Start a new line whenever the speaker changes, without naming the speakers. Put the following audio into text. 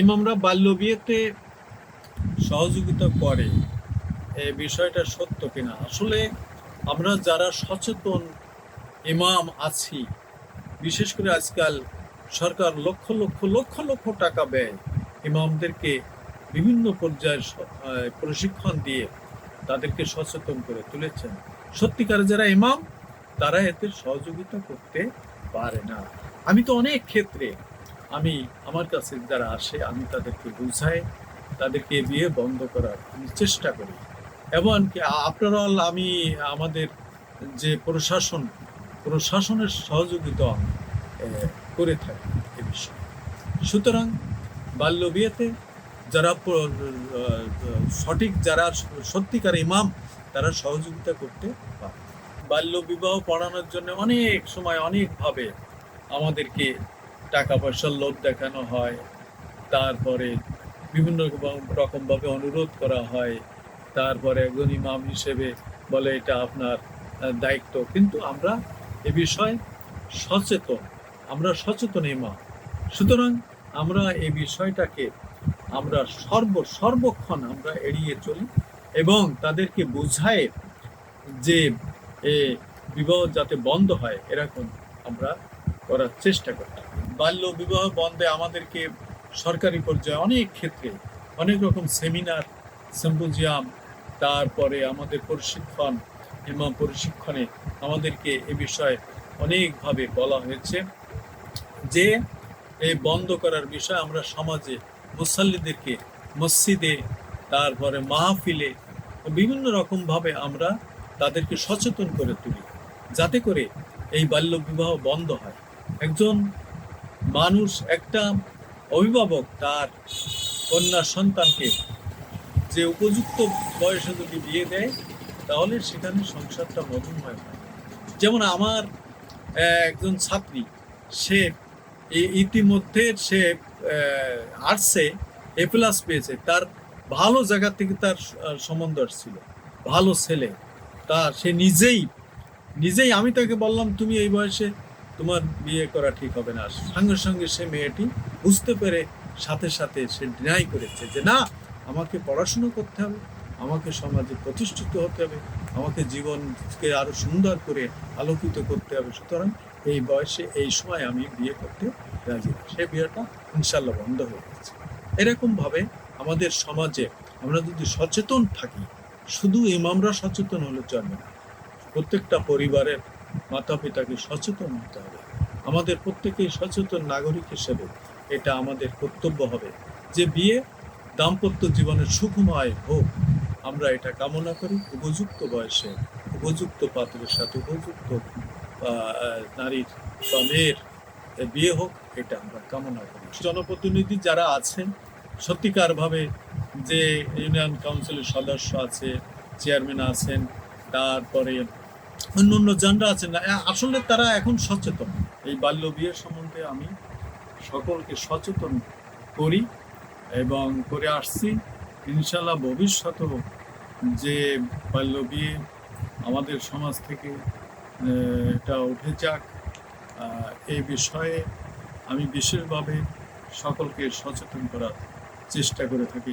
ইমামরা বাল্য বিয়েতে সহযোগিতা করে এই বিষয়টা সত্য কিনা? আসলে আমরা যারা সচেতন ইমাম আছি, বিশেষ করে আজকাল সরকার লক্ষ লক্ষ লক্ষ লক্ষ টাকা ব্যয়, ইমামদেরকে বিভিন্ন পর্যায়ের প্রশিক্ষণ দিয়ে তাদেরকে সচেতন করে তুলেছেন। সত্যিকার যারা ইমাম, তারা এতে সহযোগিতা করতে পারে না। আমি তো অনেক ক্ষেত্রে আমি আমার কাছে যারা আসে, আমি তাদেরকে বুঝাই, তাদেরকে বিয়ে বন্ধ করার চেষ্টা করি। এবং আপনারা আমি আমাদের যে প্রশাসন, প্রশাসনের সহযোগিতা করে থাকি এ বিষয়ে। সুতরাং বাল্য বিয়েতে যারা সঠিক যারা সত্যিকার ইমাম, তারা সহযোগিতা করতে পারে। বাল্য বিবাহ পড়ানোর জন্য অনেক সময় অনেকভাবে আমাদেরকে টাকা পয়সার লোভ দেখানো হয়। তারপরে বিভিন্ন রকম- রকমভাবে অনুরোধ করা হয়। তারপরে একজন ইমাম হিসেবে বলে, এটা আপনার দায়িত্ব। কিন্তু আমরা এ বিষয়ে সচেতন, আমরা সচেতন ইমাম। সুতরাং আমরা এই বিষয়টাকে, আমরা সর্ব, সর্বক্ষণ আমরা এড়িয়ে চলি এবং তাদেরকে বোঝায় যে, এ বিবাহ যাতে বন্ধ হয়, এরকম আমরা করার চেষ্টা করতে। বাল্য বিবাহ বন্ধে আমাদেরকে সরকারি পর্যায়ে অনেক ক্ষেত্রে অনেক রকম সেমিনার, সিম্পোজিয়াম, তারপরে আমাদের প্রশিক্ষণ ইমাম প্রশিক্ষণে আমাদেরকে এ বিষয়ে অনেকভাবে বলা হয়েছে যে এই বন্ধ করার বিষয় আমরা সমাজে মুসল্লিদেরকে মসজিদে, তারপরে মাহফিলে বিভিন্ন রকমভাবে আমরা তাদেরকে সচেতন করে তুলি যাতে করে এই বাল্য বিবাহ বন্ধ হয় একজন মানুষ, একটা অভিভাবক তার কন্যা সন্তানকে যে উপযুক্ত বয়সে যদি বিয়ে দেয়, তাহলে সেখানে সংসারটা মধুময় হয় যেমন আমার একজন ছাত্রী, সে ইতিমধ্যে সে আর্টসে এ প্লাস পেয়েছে। তার ভালো জায়গা থেকে তার সম্বন্ধ আসছিল। ভালো ছেলে। তা সে নিজেই নিজেই আমি তাকে বললাম, তুমি এই বয়সে তোমার বিয়ে করা ঠিক হবে না। সঙ্গে সঙ্গে সে মেয়েটি বুঝতে পেরে সাথে সাথে সে ডিনাই করেছে যে, না, আমাকে পড়াশুনো করতে হবে, আমাকে সমাজে প্রতিষ্ঠিত হতে হবে, আমাকে জীবনকে আরও সুন্দর করে আলোকিত করতে হবে। সুতরাং এই বয়সে, এই সময় আমি বিয়ে করতে রাজি না। সে বিয়েটা ইনশাল্লাহ বন্ধ হয়ে গেছে। এরকম ভাবে আমাদের সমাজে আমরা যদি সচেতন থাকি, শুধু ইমামরা সচেতন হলে চলবে না। প্রত্যেকটা পরিবারের মাতা পিতাকে সচেতন হতে হবে। আমাদের প্রত্যেকেই সচেতন নাগরিক হিসেবে এটা আমাদের কর্তব্য হবে। যে বিয়ে দাম্পত্য জীবনের সুখময় হোক, আমরা এটা কামনা করি। উপযুক্ত বয়সে উপযুক্ত পাত্রের সাথে উপযুক্ত নারীর বা মেয়ের বিয়ে হোক, এটা আমরা কামনা করি। জনপ্রতিনিধি যারা আছেন, সত্যিকারভাবে যে ইউনিয়ন কাউন্সিলের সদস্য আছে, চেয়ারম্যান আছেন, তারপরে অন্য অন্য জনরা আছেন না। আসলে তারা এখন সচেতন। এই বাল্য বিয়ের সম্বন্ধে আমি সকলকে সচেতন করি এবং করে আসছি। ইনশাল্লাহ ভবিষ্যতেও যে বাল্য বিয়ে আমাদের সমাজ থেকে এটা উঠে যাক এই বিষয়ে আমি বিশেষভাবে সকলকে সচেতন করার চেষ্টা করে থাকি।